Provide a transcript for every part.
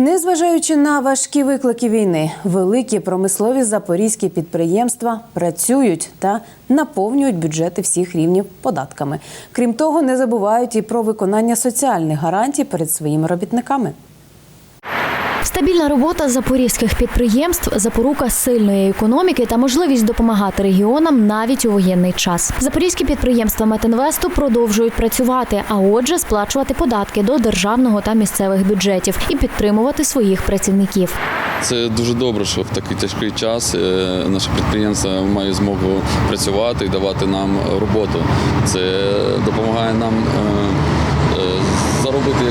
Незважаючи на важкі виклики війни, великі промислові запорізькі підприємства працюють та наповнюють бюджети всіх рівнів податками. Крім того, не забувають і про виконання соціальних гарантій перед своїми робітниками. Стабільна робота запорізьких підприємств, запорука сильної економіки та можливість допомагати регіонам навіть у воєнний час. Запорізькі підприємства Метинвесту продовжують працювати, а отже, сплачувати податки до державного та місцевих бюджетів і підтримувати своїх працівників. Це дуже добре, що в такий тяжкий час е, наше підприємство має змогу працювати і давати нам роботу. Це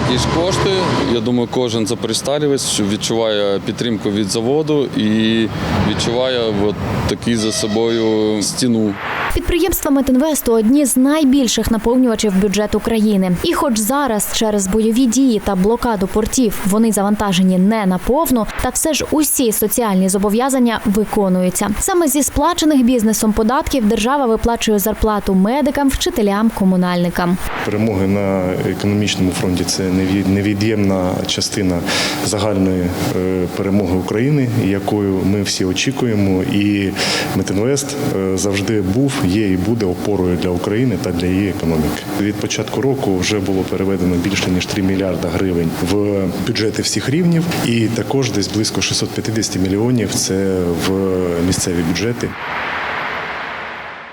якісь кошти. Я думаю, кожен запристарівець відчуває підтримку від заводу і відчуває от такі за собою стіну. Підприємства Метинвесту одні з найбільших наповнювачів бюджету країни. І хоч зараз через бойові дії та блокаду портів вони завантажені не наповну, та все ж усі соціальні зобов'язання виконуються. Саме зі сплачених бізнесом податків держава виплачує зарплату медикам, вчителям, комунальникам. Перемоги на економічному фронті це неві- невід'ємна частина загальної е, перемоги України, якою ми всі очікуємо. І Метинвест е, завжди був, є і буде опорою для України та для її економіки. Від початку року вже було переведено більше ніж 3 мільярда гривень в бюджети всіх рівнів, і також десь близько 650 мільйонів це в місцеві бюджети.